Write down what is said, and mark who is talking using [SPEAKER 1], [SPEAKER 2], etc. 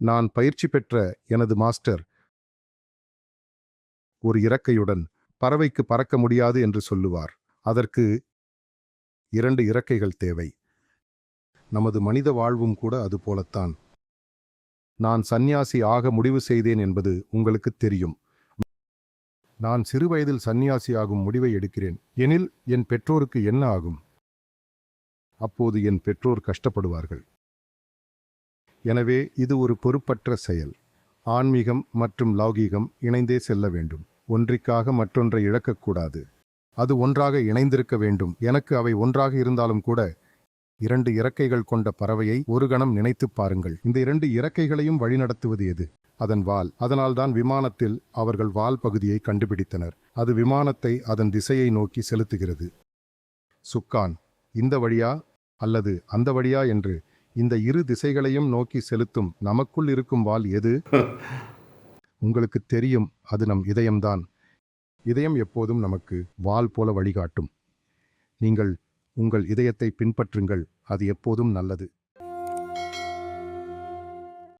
[SPEAKER 1] நான் பயிற்சி பெற்ற எனது மாஸ்டர் ஒரு இறக்கையுடன் பறவைக்கு பறக்க முடியாது என்று சொல்லுவார். அதற்கு இரண்டு இறக்கைகள் தேவை. நமது மனித வாழ்வும் கூட அதுபோலத்தான் நான் சந்நியாசி ஆக முடிவு செய்தேன் என்பது உங்களுக்கு தெரியும். நான் சிறுவயதில் சந்நியாசியாகும் முடிவை எடுக்கிறேன். எனில் என் பெற்றோருக்கு என்ன ஆகும்? அப்போது என் பெற்றோர் கஷ்டப்படுவார்கள். எனவே இது ஒரு பொறுப்பற்ற செயல். ஆன்மீகம் மற்றும் லௌகீகம் இணைந்தே செல்ல வேண்டும். ஒன்றிக்காக மற்றொன்றை இழக்கக்கூடாது அது ஒன்றாக இணைந்திருக்க வேண்டும். எனக்கு அவை ஒன்றாக இருந்தாலும் கூட இரண்டு இறக்கைகள் கொண்ட பறவையை ஒரு கணம் நினைத்துப் பாருங்கள். இந்த இரண்டு இறக்கைகளையும் வழிநடத்துவது எது? அதன் வால். அதனால்தான் விமானத்தில் அவர்கள் வால் பகுதியை கண்டுபிடித்தனர். அது விமானத்தை அதன் திசையை நோக்கி செலுத்துகிறது. சுக்கான் இந்த வழியா அல்லது அந்த வழியா என்று இந்த இரு திசைகளையும் நோக்கி செலுத்தும் நமக்குள் இருக்கும் வால் எது? உங்களுக்கு தெரியும் அது நம் இதயம்தான். இதயம் எப்போதும் நமக்கு வால் போல வழிகாட்டும். நீங்கள் உங்கள் இதயத்தை பின்பற்றுங்கள் அது எப்போதும் நல்லது.